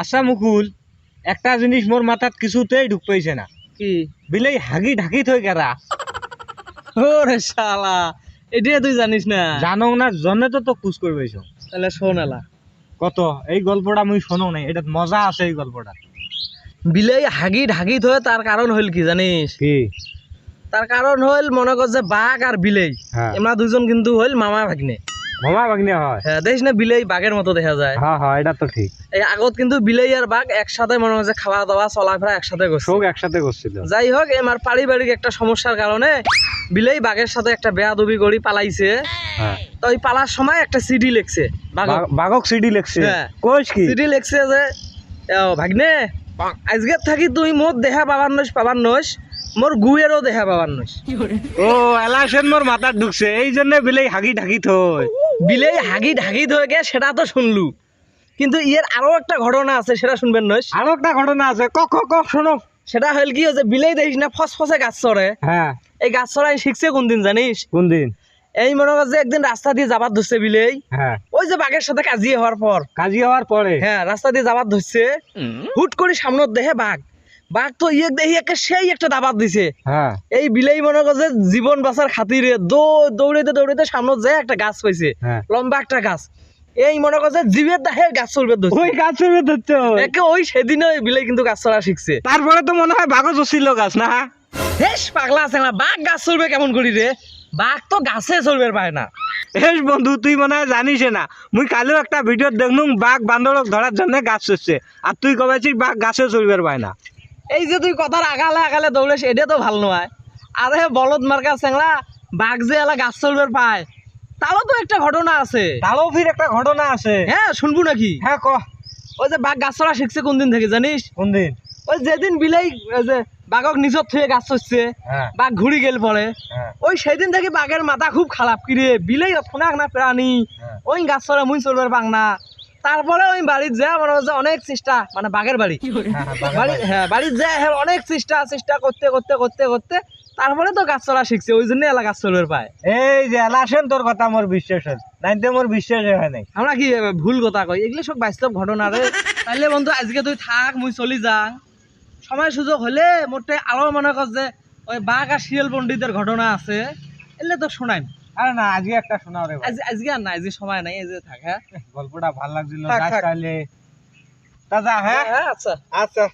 আচ্ছা মুকুল একটা জিনিস মোর মাথাত কিছুতেই ঢুক পাইছে না। কি? বিলাই হাগি ঢাকি থই কেরা ওরে শালা এটা তুই জানিস না? জানো না জনে তো তো কুচ করে পাইছো তাহলে শোন এলা। কত? এই গল্পটা মুই শোনো নাই এটা মজা আছে এই গল্পটা বিলাই হাগি ঢাকি থয়ে তার কারণ হইল কি জানিস কি? তার কারণ হইল মনে কর যে বাঘ আর বিলাই। এমরা দুজন কিন্তু হইল মামা ভাগ্নে। মামা বাগনি হয়? হ্যাঁ দেখিস না বিলাই বাঘের মতো দেখা যায়। হ্যাঁ হ্যাঁ এটা তো ঠিক। এই আগত কিন্তু বিলাই আর বাঘ একসাথে মনে হচ্ছে খাওয়া দাওয়া চলাফেরা একসাথে করছে। সব একসাথে করছিল। যাই হোক এমার পারিবারিক একটা সমস্যার কারণে বিলাই বাঘের সাথে একটা বেয়াদবি করি পালাইছে। হ্যাঁ। তো ওই পালার সময় একটা সিডি লিখছে বাঘ বাঘক সিডি লেখছে? হ্যাঁ। কি? চিঠি লিখছে যে "এও ভাগ্নে আজকে থাকি তুই মোর দেহা পাবার নইস পাবার নইস মোর গুয়েরও দেহা পাবার নইস ও এলাসেন মোর মাথাত ঢুকছে এই জন্য বিলাই হাগি ঢাকি থই। বিলেই হাগি ঢাকি ধরে গে সেটা তো শুনলু। কিন্তু ইয়ের আরও একটা ঘটনা আছে সেটা শুনবেন নইস? আরও একটা ঘটনা আছে। ক ক ক শোনো। সেটা হল কি যে বিলেই দেখিস না ফসফসে গাছ চড়ে। হ্যাঁ। এই গাছ চড়াই শিখছে কোনদিন জানিস? কোন দিন? এই মনে যে একদিন রাস্তা দিয়ে যাবার ধরছে বিলেই। হ্যাঁ। ওই যে বাঘের সাথে কাজি হওয়ার পর। কাজি হওয়ার পরে? হ্যাঁ রাস্তা দিয়ে যাবার ধরছে। হুট করে সামনের দেহে বাঘ। বাঘ তো ইয়ে দেখি একটা সেই একটা দাবাত দিছে। হ্যাঁ। এই বিলেই মনে করছে জীবন বাঁচার খাতিরে দৌড়াইতে দৌড়াইতে সামনে যায় একটা গাছ পাইছে হ্যাঁ। লম্বা একটা গাছ। এই মনে করছে জীবের দাহে গাছ চলবে ধরছে। ওই গাছ চড়বে ধরছো একে ওই সেদিনও এই বিলাই কিন্তু গাছ চড়া শিখছে। তারপরে তো মনে হয় বাঘও চছিল গাছ না? হেস পাগলা আছে না। বাঘ গাছ চলবে কেমন করি রে? বাঘ তো গাছে চলবে পায় না। হেস বন্ধু তুই মনে হয় জানিস না। মুই কালেও একটা ভিডিও দেখলুম বাঘ বান্দরক ধরার জন্য গাছ চড়ছে। আর তুই কবেছিস বাঘ গাছে চলবে পায় না। এই যে তুই কথার আগালে আগালে দৌড়েস এটা তো ভালো নয়। আরে বলদ মার্কা চেংলা বাঘ যে এলা গাছ চলবে পায় তারও তো একটা ঘটনা আছে। তারও ফির একটা ঘটনা আছে। হ্যাঁ শুনব নাকি? হ্যাঁ ক। ওই যে বাঘ গাছ চড়া শিখছে কোন দিন থেকে জানিস? কোন দিন? ওই যেদিন বিলাই ওই যে বাঘক নিজত থুয়ে গাছ চড়ছে হ্যাঁ। বাঘ ঘুরি গেল পরে। হ্যাঁ। ওই সেদিন থেকে বাঘের মাথা খুব খারাপ কিরে বিলাই অথনাক না প্রাণী। হ্যাঁ। ওই গাছ চড়ে মুই চলবার পাং না। তারপরে ওই বাড়ির যা মনে হচ্ছে অনেক চেষ্টা মানে বাঘের বাড়ি। হ্যাঁ, বাড়ি হ্যাঁ বাড়ির যা হ্যাঁ অনেক চেষ্টা চেষ্টা করতে করতে করতে করতে তারপরে তো গাছ চলা শিখছে ওই জন্য এলা গাছ চলবার পায় এই যে এলাসেন তোর কথা মোর বিশ্বাস হয় নাইতে মোর বিশ্বাস হয় নাই। আমরা কি ভুল কথা কই? এগুলো সব বাস্তব ঘটনা রে। তাইলে বন্ধু আজকে তুই থাক মুই চলি যাং। সময় সুযোগ হলে মোটে আরও মনে কর যে ওই বাঘ আর শিয়াল পণ্ডিতের ঘটনা আছে। এলে তো শোনাইম। আরে না আজকে একটা শোনাও রে আজকে আর না আজকে সময় নাই এই যে থাক হ্যাঁ। গল্পটা ভালো লাগছিল থাক। তাহলে হ্যাঁ? হ্যাঁ আচ্ছা। আচ্ছা।